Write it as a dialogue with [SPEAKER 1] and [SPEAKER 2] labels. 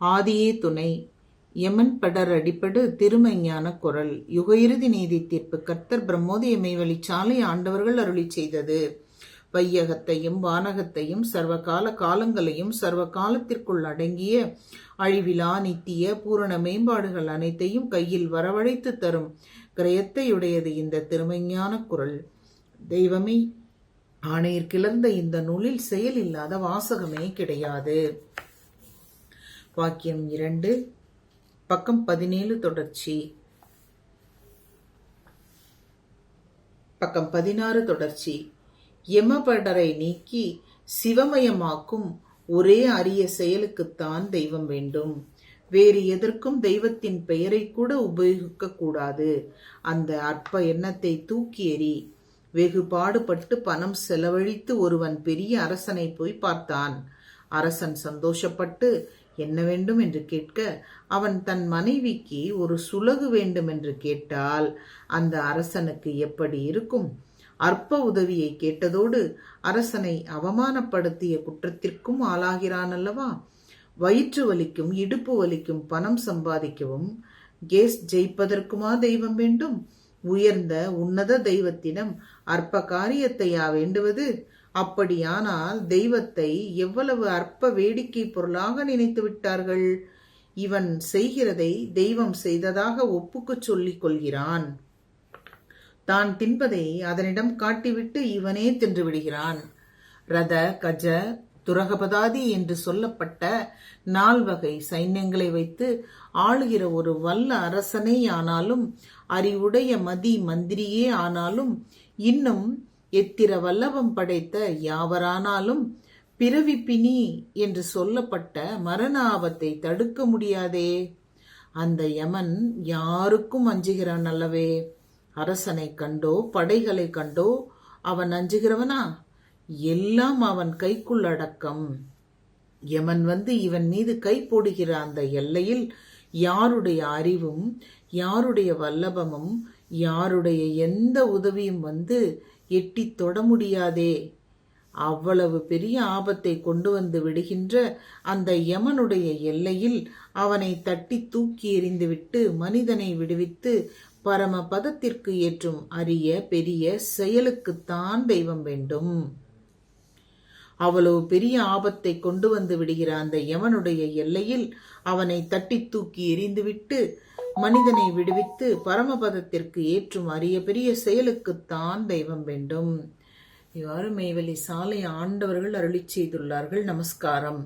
[SPEAKER 1] ஆதியே துணை. யமன் படர் அடிப்படு திருமஞான குரல். யுக இறுதி நீதி தீர்ப்பு கர்த்தர் பிரம்மோதய மெய்வழி சாலை ஆண்டவர்கள் அருளி செய்தது. வையகத்தையும் வானகத்தையும் சர்வகால காலங்களையும் சர்வ காலத்திற்குள் அடங்கிய அழிவிலா நித்திய பூரண மேம்பாடுகள் அனைத்தையும் கையில் வரவழைத்து தரும் கிரயத்தையுடையது இந்த திருமஞான குரல். தெய்வமே ஆணையர் கிளர்ந்த இந்த நூலில் செயல் இல்லாத வாசகமே கிடையாது. வாக்கியம் இரண்டு பக்கம் பதினேழு தொடர்ச்சி. பக்கம் பதினாறு தொடர்ச்சி. எமபடரை நீக்கி சிவமயமாக்கும் ஒரே அரிய செயலுக்குத்தான் தெய்வம் வேண்டும். வேறு எதற்கும் தெய்வத்தின் பெயரை கூட உபயோகிக்க கூடாது. அந்த அற்ப எண்ணத்தை தூக்கி எறி வெகு பாடுபட்டு பணம் செலவழித்து ஒருவன் பெரிய அரசனை போய் பார்த்தான். அரசன் சந்தோஷப்பட்டு என்ன வேண்டும் என்று கேட்க அவன் தன் மனைவிக்கு ஒரு சுலகு வேண்டும் என்று கேட்டால் அந்த அரசனுக்கு எப்படி இருக்கும்? அற்ப உதவியை கேட்டதோடு அரசனை அவமானப்படுத்திய குற்றத்திற்கும் ஆளாகிறான் அல்லவா வயிற்று வலிக்கும் இடுப்பு வலிக்கும் பணம் சம்பாதிக்கவும் கேஸ் ஜெயிப்பதற்குமா தெய்வம் வேண்டும்? உயர்ந்த உன்னத தெய்வத்திடம் அற்ப காரியத்தையா வேண்டுவது? அப்படியானால் தெய்வத்தை எவ்வளவு அற்ப வேடிக்கை பொருளாக நினைத்து விட்டார்கள்? இவன் செய்கிறதை தெய்வம் செய்ததாக ஒப்புக்குச் சொல்லிக் கொள்கிறான். தான் தின்பதை அதனிடம் காட்டிவிட்டு இவனே தின்று விடுகிறான். ரத கஜ துரகபதாதி என்று சொல்லப்பட்ட நால்வகை சைன்யங்களை வைத்து ஆளுகிற ஒரு வல்ல அரசனே ஆனாலும் அறிவுடைய மதி மந்திரியே ஆனாலும் இன்னும் எத்திர வல்லவம் படைத்த யாவரானாலும் பிறவி பிணி என்று சொல்லப்பட்ட மரண ஆபத்தை தடுக்க முடியாதே. அந்த யமன் யாருக்கும் அஞ்சுகிறான் அல்லவே. அரசனை கண்டோ படைகளை கண்டோ அவன் அஞ்சுகிறவனா? எல்லாம் அவன் கைக்குள் அடக்கம். யமன் வந்து இவன் மீது கை போடுகிற அந்த எல்லையில் யாருடைய அறிவும் யாருடைய வல்லபமும் யாருடைய எந்த உதவியும் வந்து எட்டி தொட முடியாதே. அவ்வளவு பெரிய ஆபத்தை கொண்டு வந்து விடுகின்ற அந்த யமனுடைய எல்லையில் அவனை தட்டி தூக்கி எறிந்துவிட்டு மனிதனை விடுவித்து பரம பதத்திற்கு ஏற்றும் அரிய பெரிய செயலுக்குத்தான் தெய்வம் வேண்டும். அவ்வளவு பெரிய ஆபத்தை கொண்டு வந்து விடுகிற அந்த யமனுடைய எல்லையில் அவனை தட்டி தூக்கி எறிந்துவிட்டு மனிதனை விடுவித்து பரமபதத்திற்கு ஏற்றும் அரிய பெரிய செயலுக்குத்தான் தெய்வம் வேண்டும். இவ்வாறு மெய்வெளி சாலை ஆண்டவர்கள் அருளி செய்துள்ளார்கள். நமஸ்காரம்.